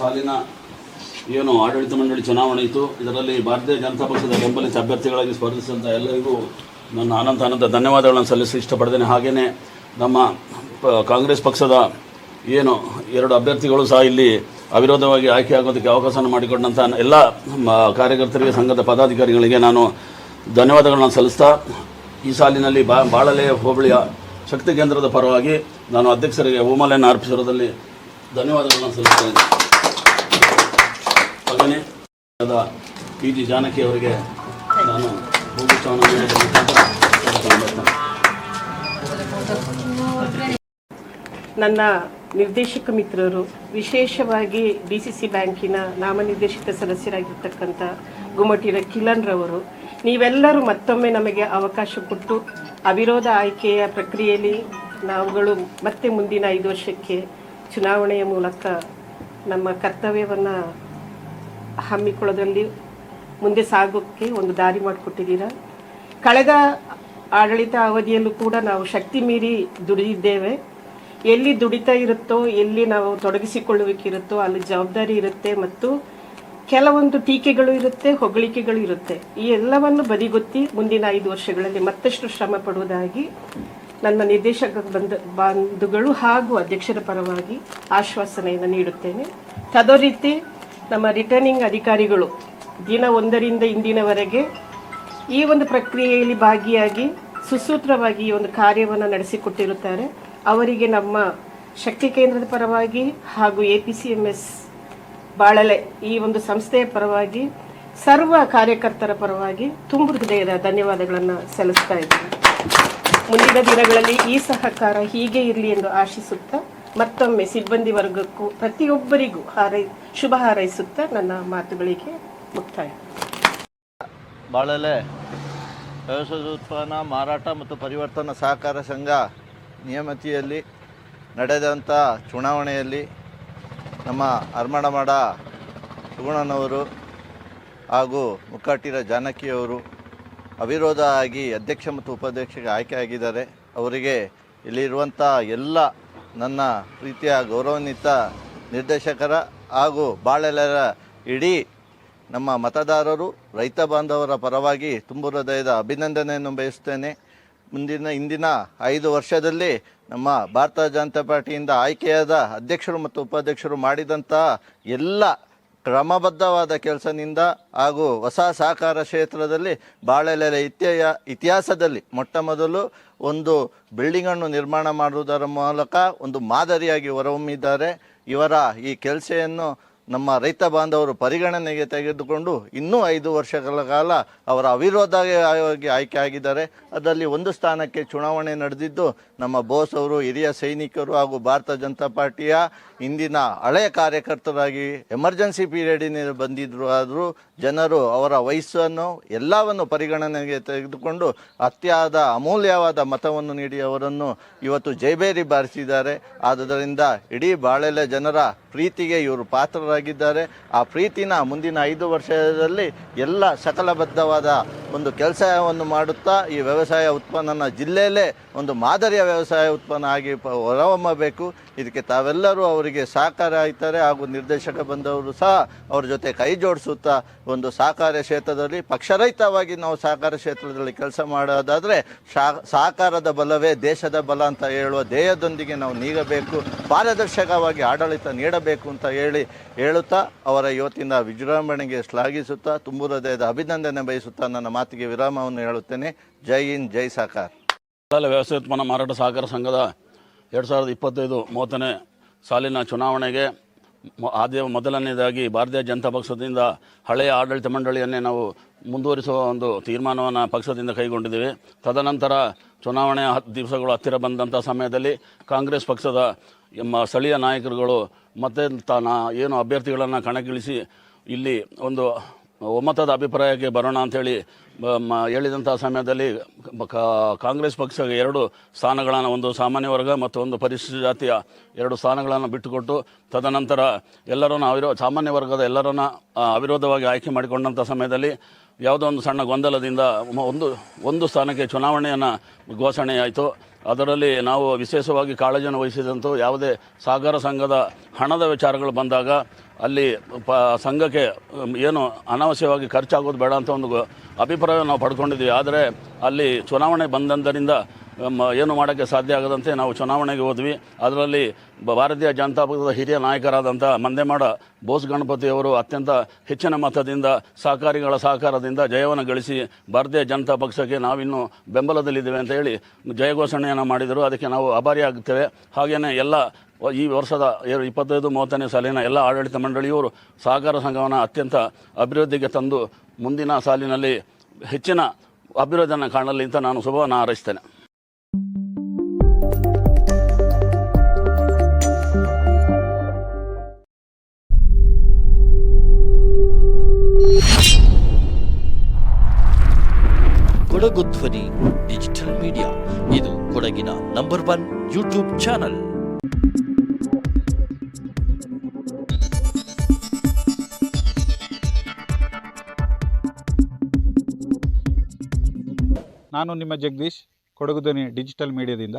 ಸಾಲಿನ ಏನು ಆಡಳಿತ ಮಂಡಳಿ ಚುನಾವಣೆ ಇತ್ತು. ಇದರಲ್ಲಿ ಭಾರತೀಯ ಜನತಾ ಪಕ್ಷದ ಬೆಂಬಲಿತ ಅಭ್ಯರ್ಥಿಗಳಾಗಿ ಸ್ಪರ್ಧಿಸಿದಂಥ ಎಲ್ಲರಿಗೂ ನನ್ನ ಅನಂತ ಅನಂತ ಧನ್ಯವಾದಗಳನ್ನು ಸಲ್ಲಿಸಿ ಇಷ್ಟಪಡ್ತೇನೆ. ಹಾಗೆಯೇ ನಮ್ಮ ಕಾಂಗ್ರೆಸ್ ಪಕ್ಷದ ಏನು ಎರಡು ಅಭ್ಯರ್ಥಿಗಳು ಸಹ ಇಲ್ಲಿ ಅವಿರೋಧವಾಗಿ ಆಯ್ಕೆಯಾಗೋದಕ್ಕೆ ಅವಕಾಶ ಮಾಡಿಕೊಂಡಂಥ ಎಲ್ಲ ಕಾರ್ಯಕರ್ತರಿಗೆ, ಸಂಘದ ಪದಾಧಿಕಾರಿಗಳಿಗೆ ನಾನು ಧನ್ಯವಾದಗಳನ್ನು ಸಲ್ಲಿಸ್ತಾ, ಈ ಸಾಲಿನಲ್ಲಿ ಬಾ, ಬಾಳಲೆ ಹೋಬಳಿಯ ಶಕ್ತಿ ಕೇಂದ್ರದ ಪರವಾಗಿ ನಾನು ಅಧ್ಯಕ್ಷರಿಗೆ ಓಮಾಲಯನ ಅರ್ಪಿಸಿರೋದಲ್ಲಿ ಧನ್ಯವಾದಗಳನ್ನು ಸಲ್ಲಿಸ್ತೇನೆ ಹಾಗೆಯೇ ಪಿ ಜಿ ಜಾನಕಿ ಅವರಿಗೆ ನಾನು ನನ್ನ ನಿರ್ದೇಶಕ ಮಿತ್ರರು, ವಿಶೇಷವಾಗಿ ಡಿ ಸಿ ಸಿ ಬ್ಯಾಂಕಿನ ನಾಮನಿರ್ದೇಶಿತ ಸದಸ್ಯರಾಗಿರ್ತಕ್ಕಂಥ ಗುಮ್ಮಟಿರ ಕಿಲನ್ ರವರು, ನೀವೆಲ್ಲರೂ ಮತ್ತೊಮ್ಮೆ ನಮಗೆ ಅವಕಾಶ ಕೊಟ್ಟು ಅವಿರೋಧ ಆಯ್ಕೆಯ ಪ್ರಕ್ರಿಯೆಯಲ್ಲಿ ನಾವುಗಳು ಮತ್ತೆ ಮುಂದಿನ ಐದು ವರ್ಷಕ್ಕೆ ಚುನಾವಣೆಯ ಮೂಲಕ ನಮ್ಮ ಕರ್ತವ್ಯವನ್ನು ಹಮ್ಮಿಕೊಳ್ಳೋದ್ರಲ್ಲಿ ಮುಂದೆ ಸಾಗೋಕ್ಕೆ ಒಂದು ದಾರಿ ಮಾಡಿಕೊಟ್ಟಿದ್ದೀರಾ? ಕಳೆದ ಆಡಳಿತ ಅವಧಿಯಲ್ಲೂ ಕೂಡ ನಾವು ಶಕ್ತಿ ಮೀರಿ ದುಡಿದಿದ್ದೇವೆ. ಎಲ್ಲಿ ದುಡಿತಾ ಇರುತ್ತೋ, ಎಲ್ಲಿ ನಾವು ತೊಡಗಿಸಿಕೊಳ್ಳುವಿಕಿರುತ್ತೋ, ಅಲ್ಲಿ ಜವಾಬ್ದಾರಿ ಇರುತ್ತೆ ಮತ್ತು ಕೆಲವೊಂದು ಟೀಕೆಗಳು ಇರುತ್ತೆ, ಹೊಗಳಿಕೆಗಳು ಇರುತ್ತೆ. ಈ ಎಲ್ಲವನ್ನು ಬದಿಗೊತ್ತಿ ಮುಂದಿನ ಐದು ವರ್ಷಗಳಲ್ಲಿ ಮತ್ತಷ್ಟು ಶ್ರಮ ಪಡುವುದಾಗಿ ನನ್ನ ನಿರ್ದೇಶಕ ಬಂಧ ಬಂಧುಗಳು ಹಾಗೂ ಅಧ್ಯಕ್ಷರ ಪರವಾಗಿ ಆಶ್ವಾಸನೆಯನ್ನು ನೀಡುತ್ತೇನೆ. ತದೋ ರೀತಿ ನಮ್ಮ ರಿಟರ್ನಿಂಗ್ ಅಧಿಕಾರಿಗಳು ದಿನ ಒಂದರಿಂದ ಇಂದಿನವರೆಗೆ ಈ ಒಂದು ಪ್ರಕ್ರಿಯೆಯಲ್ಲಿ ಭಾಗಿಯಾಗಿ ಸುಸೂತ್ರವಾಗಿ ಈ ಒಂದು ಕಾರ್ಯವನ್ನು ನಡೆಸಿಕೊಟ್ಟಿರುತ್ತಾರೆ. ಅವರಿಗೆ ನಮ್ಮ ಶಕ್ತಿ ಕೇಂದ್ರದ ಪರವಾಗಿ ಹಾಗೂ A P C M S ಬಾಳಲೆ ಈ ಒಂದು ಸಂಸ್ಥೆಯ ಪರವಾಗಿ, ಸರ್ವ ಕಾರ್ಯಕರ್ತರ ಪರವಾಗಿ ತುಂಬು ಹೃದಯದ ಧನ್ಯವಾದಗಳನ್ನು ಸಲ್ಲಿಸ್ತಾ ಇದ್ದೀನಿ. ಮುಂದಿನ ದಿನಗಳಲ್ಲಿ ಈ ಸಹಕಾರ ಹೀಗೆ ಇರಲಿ ಎಂದು ಆಶಿಸುತ್ತಾ ಮತ್ತೊಮ್ಮೆ ಸಿಬ್ಬಂದಿ ವರ್ಗಕ್ಕೂ ಪ್ರತಿಯೊಬ್ಬರಿಗೂ ಹಾರೈ, ಶುಭ ಹಾರೈಸುತ್ತಾ ನನ್ನ ಮಾತುಗಳಿಗೆ ಮುಕ್ತಾಯ. ಬಾಳಲೆ ವ್ಯವಸಾಯ ಉತ್ಪನ್ನ ಮಾರಾಟ ಮತ್ತು ಪರಿವರ್ತನಾ ಸಹಕಾರ ಸಂಘ ನಿಯಮಿತಿಯಲ್ಲಿ ನಡೆದಂಥ ಚುನಾವಣೆಯಲ್ಲಿ ನಮ್ಮ ಅರ್ಮಣಮಾಡ ಸುಗುಣನವರು ಹಾಗೂ ಮುಕ್ಕಾಟಿರ ಜಾನಕಿಯವರು ಅವಿರೋಧ ಆಗಿ ಅಧ್ಯಕ್ಷ ಮತ್ತು ಉಪಾಧ್ಯಕ್ಷಗೆ ಆಯ್ಕೆಯಾಗಿದ್ದಾರೆ ಅವರಿಗೆ ಇಲ್ಲಿರುವಂಥ ಎಲ್ಲ ನನ್ನ ಪ್ರೀತಿಯ ಗೌರವಾನ್ವಿತ ನಿರ್ದೇಶಕರ ಹಾಗೂ ಬಾಳೆಲರ ಇಡೀ ನಮ್ಮ ಮತದಾರರು, ರೈತ ಬಾಂಧವರ ಪರವಾಗಿ ತುಂಬು ಹೃದಯದ ಅಭಿನಂದನೆಯನ್ನು ಬಯಸುತ್ತೇನೆ. ಮುಂದಿನ, ಇಂದಿನ ಐದು ವರ್ಷದಲ್ಲಿ ನಮ್ಮ ಭಾರತ ಜನತಾ ಪಾರ್ಟಿಯಿಂದ ಆಯ್ಕೆಯಾದ ಅಧ್ಯಕ್ಷರು ಮತ್ತು ಉಪಾಧ್ಯಕ್ಷರು ಮಾಡಿದಂತಹ ಎಲ್ಲ ಕ್ರಮಬದ್ಧವಾದ ಕೆಲಸದಿಂದ ಹಾಗೂ ಹೊಸ ಸಹಕಾರ ಕ್ಷೇತ್ರದಲ್ಲಿ ಬಾಳೆಲೆಲೆ ಇತ್ಯ ಇತಿಹಾಸದಲ್ಲಿ ಮೊಟ್ಟ ಮೊದಲು ಒಂದು ಬಿಲ್ಡಿಂಗನ್ನು ನಿರ್ಮಾಣ ಮಾಡುವುದರ ಮೂಲಕ ಒಂದು ಮಾದರಿಯಾಗಿ ಹೊರಹೊಮ್ಮಿದ್ದಾರೆ. ಇವರ ಈ ಕೆಲಸವನ್ನು ನಮ್ಮ ರೈತ ಬಾಂಧವರು ಪರಿಗಣನೆಗೆ ತೆಗೆದುಕೊಂಡು ಇನ್ನೂ ಐದು ವರ್ಷಗಳ ಕಾಲ ಅವರ ಅವಿರೋಧವಾಗಿ ಆಯ್ಕೆ ಆಗಿದ್ದಾರೆ. ಅದರಲ್ಲಿ ಒಂದು ಸ್ಥಾನಕ್ಕೆ ಚುನಾವಣೆ ನಡೆದಿದ್ದು ನಮ್ಮ ಬೋಸ್ ಅವರು ಹಿರಿಯ ಸೈನಿಕರು ಹಾಗೂ ಭಾರತ ಜನತಾ ಪಾರ್ಟಿಯ ಇಂದಿನ ಹಳೆಯ ಕಾರ್ಯಕರ್ತರಾಗಿ ಎಮರ್ಜೆನ್ಸಿ ಪೀರಿಯಡಿನಿಂದ ಬಂದಿದ್ದರು ಆದರೂ ಜನರು ಅವರ ವಯಸ್ಸನ್ನು ಎಲ್ಲವನ್ನು ಪರಿಗಣನೆಗೆ ತೆಗೆದುಕೊಂಡು ಅತ್ಯಾದ ಅಮೂಲ್ಯವಾದ ಮತವನ್ನು ನೀಡಿ ಅವರನ್ನು ಇವತ್ತು ಜೈಬೇರಿ ಬಾರಿಸಿದ್ದಾರೆ. ಆದ್ದರಿಂದ ಇಡೀ ಬಾಳೆಲೆ ಜನರ ಪ್ರೀತಿಗೆ ಇವರು ಪಾತ್ರರಾಗಿದ್ದಾರೆ. ಆ ಪ್ರೀತಿನ ಮುಂದಿನ ಐದು ವರ್ಷದಲ್ಲಿ ಎಲ್ಲ ಸಕಲಬದ್ಧವಾದ ಒಂದು ಕೆಲಸವನ್ನು ಮಾಡುತ್ತಾ ಈ ವ್ಯವಸಾಯ ಉತ್ಪನ್ನನ ಜಿಲ್ಲೆಯಲ್ಲೇ ಒಂದು ಮಾದರಿಯ ವ್ಯವಸಾಯ ಉತ್ಪನ್ನ ಆಗಿ ಹೊರಹೊಮ್ಮಬೇಕು. ಇದಕ್ಕೆ ತಾವೆಲ್ಲರೂ ಅವರಿಗೆ ಸಹಕಾರ ಆಯ್ತಾರೆ ಹಾಗೂ ನಿರ್ದೇಶಕ ಬಂದವರು ಸಹ ಅವ್ರ ಜೊತೆ ಕೈ ಜೋಡಿಸುತ್ತಾ ಒಂದು ಸಹಕಾರ ಕ್ಷೇತ್ರದಲ್ಲಿ ಪಕ್ಷರಹಿತವಾಗಿ ನಾವು ಸಹಕಾರ ಕ್ಷೇತ್ರದಲ್ಲಿ ಕೆಲಸ ಮಾಡೋದಾದರೆ ಸಹಕಾರದ ಬಲವೇ ದೇಶದ ಬಲ ಅಂತ ಹೇಳುವ ಧ್ಯೇಯದೊಂದಿಗೆ ನಾವು ನೀಗಬೇಕು, ಪಾರದರ್ಶಕವಾಗಿ ಆಡಳಿತ ನೀಡಬೇಕು ಅಂತ ಹೇಳಿ ಹೇಳುತ್ತಾ ಅವರ ಇವತ್ತಿನ ವಿಜೃಂಭಣೆಗೆ ಶ್ಲಾಘಿಸುತ್ತಾ ತುಂಬು ಹೃದಯದ ಅಭಿನಂದನೆ ಬಯಸುತ್ತಾ ನನ್ನ ಮಾತಿಗೆ ವಿರಾಮವನ್ನು ಹೇಳುತ್ತೇನೆ. ಜೈ ಇನ್ ಜೈ ಸಹಕಾರ. ವ್ಯವಸ್ಥೆ ಉತ್ಪನ್ನ ಮಾರಾಟ ಸಹಕಾರ ಸಂಘದ ಎರಡು ಸಾವಿರದ ಇಪ್ಪತ್ತೈದು ಮೂವತ್ತನೇ ಸಾಲಿನ ಚುನಾವಣೆಗೆ ಆದ್ಯ ಮೊದಲನೇದಾಗಿ ಭಾರತೀಯ ಜನತಾ ಪಕ್ಷದಿಂದ ಹಳೆಯ ಆಡಳಿತ ಮಂಡಳಿಯನ್ನೇ ನಾವು ಮುಂದುವರಿಸುವ ಒಂದು ತೀರ್ಮಾನವನ್ನು ಪಕ್ಷದಿಂದ ಕೈಗೊಂಡಿದ್ದೀವಿ. ತದನಂತರ ಚುನಾವಣೆಯ ಹತ್ತು ದಿವಸಗಳು ಹತ್ತಿರ ಬಂದಂಥ ಸಮಯದಲ್ಲಿ ಕಾಂಗ್ರೆಸ್ ಪಕ್ಷದ ನಮ್ಮ ಸ್ಥಳೀಯ ನಾಯಕರುಗಳು ಮತ್ತೆ ತಾನ ಏನು ಅಭ್ಯರ್ಥಿಗಳನ್ನು ಕಣಕ್ಕಿಳಿಸಿ ಇಲ್ಲಿ ಒಂದು ಒಮ್ಮತದ ಅಭಿಪ್ರಾಯಕ್ಕೆ ಬರೋಣ ಅಂಥೇಳಿ ಹೇಳಿದಂಥ ಸಮಯದಲ್ಲಿ ಕಾಂಗ್ರೆಸ್ ಪಕ್ಷ ಎರಡು ಸ್ಥಾನಗಳನ್ನು ಒಂದು ಸಾಮಾನ್ಯ ವರ್ಗ ಮತ್ತು ಒಂದು ಪರಿಶಿಷ್ಟ ಜಾತಿಯ ಎರಡು ಸ್ಥಾನಗಳನ್ನು ಬಿಟ್ಟುಕೊಟ್ಟು ತದನಂತರ ಎಲ್ಲರನ್ನು ಅವಿರೋ ಸಾಮಾನ್ಯ ವರ್ಗದ ಎಲ್ಲರನ್ನ ಅವಿರೋಧವಾಗಿ ಆಯ್ಕೆ ಮಾಡಿಕೊಂಡಂಥ ಸಮಯದಲ್ಲಿ ಯಾವುದೋ ಒಂದು ಸಣ್ಣ ಗೊಂದಲದಿಂದ ಒಂದು ಒಂದು ಸ್ಥಾನಕ್ಕೆ ಚುನಾವಣೆಯನ್ನು ಘೋಷಣೆಯಾಯಿತು. ಅದರಲ್ಲಿ ನಾವು ವಿಶೇಷವಾಗಿ ಕಾಳಜಿಯನ್ನು ವಹಿಸಿದಂತೂ ಯಾವುದೇ ಸಾಗರ ಸಂಘದ ಹಣದ ವಿಚಾರಗಳು ಬಂದಾಗ ಅಲ್ಲಿ ಪ ಸಂಘಕ್ಕೆ ಏನು ಅನಾವಶ್ಯವಾಗಿ ಖರ್ಚಾಗೋದು ಬೇಡ ಅಂತ ಒಂದು ಅಭಿಪ್ರಾಯ ನಾವು ಪಡ್ಕೊಂಡಿದ್ವಿ. ಆದರೆ ಅಲ್ಲಿ ಚುನಾವಣೆ ಬಂದಂದರಿಂದ ಏನು ಮಾಡೋಕ್ಕೆ ಸಾಧ್ಯ ಆಗದಂತೆ ನಾವು ಚುನಾವಣೆಗೆ ಹೋದ್ವಿ. ಅದರಲ್ಲಿ ಭಾರತೀಯ ಜನತಾ ಪಕ್ಷದ ಹಿರಿಯ ನಾಯಕರಾದಂಥ ಮಂದೆಮಾಡ ಬೋಸ್ ಗಣಪತಿಯವರು ಅತ್ಯಂತ ಹೆಚ್ಚಿನ ಮತದಿಂದ, ಸಹಕಾರಿಗಳ ಸಹಕಾರದಿಂದ ಜಯವನ್ನು ಗಳಿಸಿ ಭಾರತೀಯ ಜನತಾ ಪಕ್ಷಕ್ಕೆ ನಾವಿನ್ನು ಬೆಂಬಲದಲ್ಲಿದ್ದೇವೆ ಅಂತ ಹೇಳಿ ಜಯ ಘೋಷಣೆಯನ್ನು ಮಾಡಿದರು. ಅದಕ್ಕೆ ನಾವು ಆಭಾರಿಯಾಗುತ್ತೇವೆ ಹಾಗೆಯೇ ಎಲ್ಲ ಈ ವರ್ಷದ ಇಪ್ಪತ್ತೈದು ಮೂವತ್ತನೇ ಸಾಲಿನ ಎಲ್ಲ ಆಡಳಿತ ಮಂಡಳಿಯವರು ಸಹಕಾರ ಸಂಘವನ್ನು ಅತ್ಯಂತ ಅಭಿವೃದ್ಧಿಗೆ ತಂದು ಮುಂದಿನ ಸಾಲಿನಲ್ಲಿ ಹೆಚ್ಚಿನ ಅಭಿವೃದ್ಧಿಯನ್ನು ಕಾಣಲಿ ಅಂತ ನಾನು ಶುಭವನ್ನು ಹಾರೈಸ್ತೇನೆ. ಕೊಡಗು ಧ್ವನಿ, ಡಿಜಿಟಲ್ ಮೀಡಿಯಾ. ಇದು ಕೊಡಗಿನ ನಂಬರ್ ಒನ್ ಯೂಟ್ಯೂಬ್ ಚಾನಲ್. ನಾನು ನಿಮ್ಮ ಜಗದೀಶ್, ಕೊಡಗು ಧ್ವನಿ ಡಿಜಿಟಲ್ ಮೀಡಿಯಾದಿಂದ.